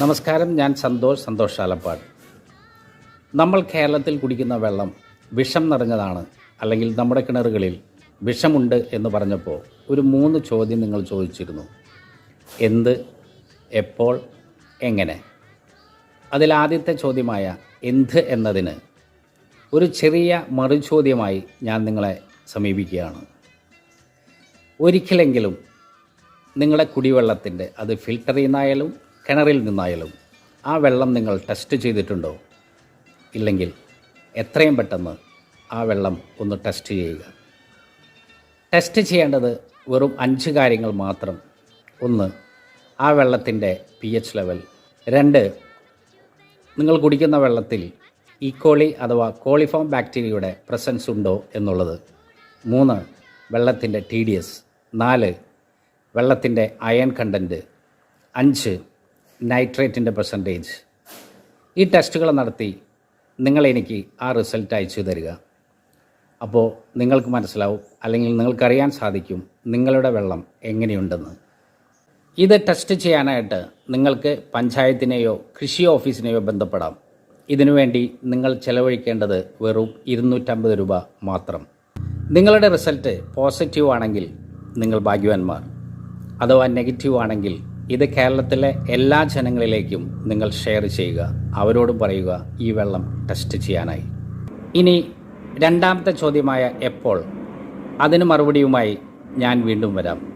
നമസ്കാരം ഞാൻ സന്തോഷ് സന്തോഷ് ആലപ്പാട്. നമ്മൾ കേരളത്തിൽ കുടിക്കുന്ന വെള്ളം വിഷം നിറഞ്ഞതാണ് അല്ലെങ്കിൽ നമ്മുടെ കിണറുകളിൽ വിഷമുണ്ട് എന്ന് പറഞ്ഞപ്പോൾ ഒരു മൂന്ന് ചോദ്യം നിങ്ങൾ ചോദിച്ചിരുന്നു. എന്ത് എപ്പോൾ എങ്ങനെ? അതിൽ ആദ്യത്തെ ചോദ്യമായ എന്ത് എന്നതിന് ഒരു ചെറിയ മറുചോദ്യമായി ഞാൻ നിങ്ങളെ സമീപിക്കുകയാണ്. ഒരിക്കലെങ്കിലും നിങ്ങളുടെ കുടിവെള്ളത്തിന്റെ അത് ഫിൽട്ടർ നിന്നായാലും കിണറിൽ നിന്നായാലും ആ വെള്ളം നിങ്ങൾ ടെസ്റ്റ് ചെയ്തിട്ടുണ്ടോ? ഇല്ലെങ്കിൽ എത്രയും പെട്ടെന്ന് ആ വെള്ളം ഒന്ന് ടെസ്റ്റ് ചെയ്യുക. ടെസ്റ്റ് ചെയ്യേണ്ടത് വെറും അഞ്ച് കാര്യങ്ങൾ മാത്രം. ഒന്ന് ആ വെള്ളത്തിന്റെ പി എച്ച് ലെവൽ രണ്ട് നിങ്ങൾ കുടിക്കുന്ന വെള്ളത്തിൽ ഈക്കോളി അഥവാ കോളിഫോം ബാക്ടീരിയയുടെ പ്രസൻസ് ഉണ്ടോ എന്നുള്ളത്. മൂന്ന് വെള്ളത്തിന്റെ ടി ഡി എസ് നാല് വെള്ളത്തിന്റെ അയൺ കണ്ടന്റ് അഞ്ച് നൈട്രേറ്റിന്റെ പെർസെന്റേജ് ഈ ടെസ്റ്റുകൾ നടത്തി നിങ്ങളെനിക്ക് ആ റിസൾട്ട് അയച്ചു തരിക. അപ്പോൾ നിങ്ങൾക്ക് മനസ്സിലാവും അല്ലെങ്കിൽ നിങ്ങൾക്കറിയാൻ സാധിക്കും നിങ്ങളുടെ വെള്ളം എങ്ങനെയുണ്ടെന്ന്. ഇത് ടെസ്റ്റ് ചെയ്യാനായിട്ട് നിങ്ങൾക്ക് പഞ്ചായത്തിനെയോ കൃഷി ഓഫീസിനെയോ ബന്ധപ്പെടാം. ഇതിനുവേണ്ടി നിങ്ങൾ ചെലവഴിക്കേണ്ടത് വെറും ഇരുന്നൂറ്റമ്പത് രൂപ മാത്രം. നിങ്ങളുടെ റിസൾട്ട് പോസിറ്റീവ് ആണെങ്കിൽ നിങ്ങൾ ഭാഗ്യവാന്മാർ. അഥവാ നെഗറ്റീവ് ആണെങ്കിൽ ഇത് കേരളത്തിലെ എല്ലാ ജനങ്ങളിലേക്കും നിങ്ങൾ ഷെയർ ചെയ്യുക. അവരോട് പറയുക ഈ വെള്ളം ടെസ്റ്റ് ചെയ്യാനായി. ഇനി രണ്ടാമത്തെ ചോദ്യമായ എപ്പോൾ? അതിന് മറുപടിയുമായി ഞാൻ വീണ്ടും വരാം.